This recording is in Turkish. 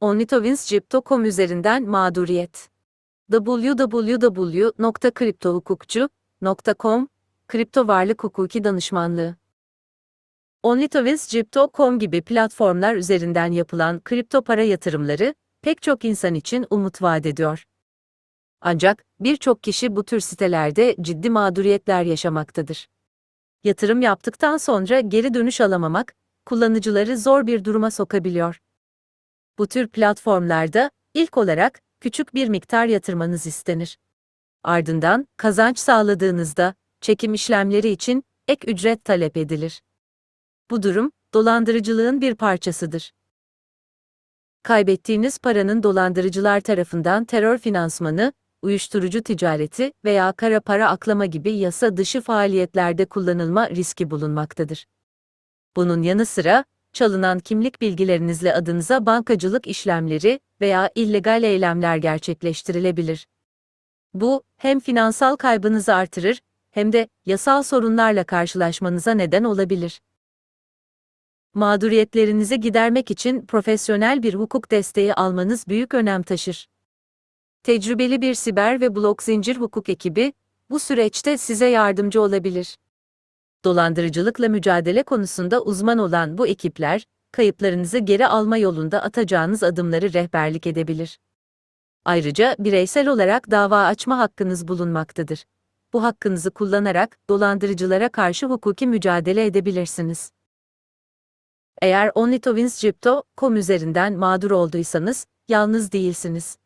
OnlyTowinsCrypto.com üzerinden mağduriyet. www.kriptohukukçu.com Kripto varlık hukuki danışmanlığı. OnlyTowinsCrypto.com gibi platformlar üzerinden yapılan kripto para yatırımları pek çok insan için umut vaat ediyor. Ancak birçok kişi bu tür sitelerde ciddi mağduriyetler yaşamaktadır. Yatırım yaptıktan sonra geri dönüş alamamak kullanıcıları zor bir duruma sokabiliyor. Bu tür platformlarda ilk olarak küçük bir miktar yatırmanız istenir. Ardından kazanç sağladığınızda çekim işlemleri için ek ücret talep edilir. Bu durum dolandırıcılığın bir parçasıdır. Kaybettiğiniz paranın dolandırıcılar tarafından terör finansmanı, uyuşturucu ticareti veya kara para aklama gibi yasa dışı faaliyetlerde kullanılma riski bulunmaktadır. Bunun yanı sıra, çalınan kimlik bilgilerinizle adınıza bankacılık işlemleri veya illegal eylemler gerçekleştirilebilir. Bu, hem finansal kaybınızı artırır, hem de yasal sorunlarla karşılaşmanıza neden olabilir. Mağduriyetlerinizi gidermek için profesyonel bir hukuk desteği almanız büyük önem taşır. Tecrübeli bir siber ve blok zincir hukuk ekibi, bu süreçte size yardımcı olabilir. Dolandırıcılıkla mücadele konusunda uzman olan bu ekipler, kayıplarınızı geri alma yolunda atacağınız adımları rehberlik edebilir. Ayrıca bireysel olarak dava açma hakkınız bulunmaktadır. Bu hakkınızı kullanarak dolandırıcılara karşı hukuki mücadele edebilirsiniz. Eğer OnlyTowinsCrypto.com üzerinden mağdur olduysanız, yalnız değilsiniz.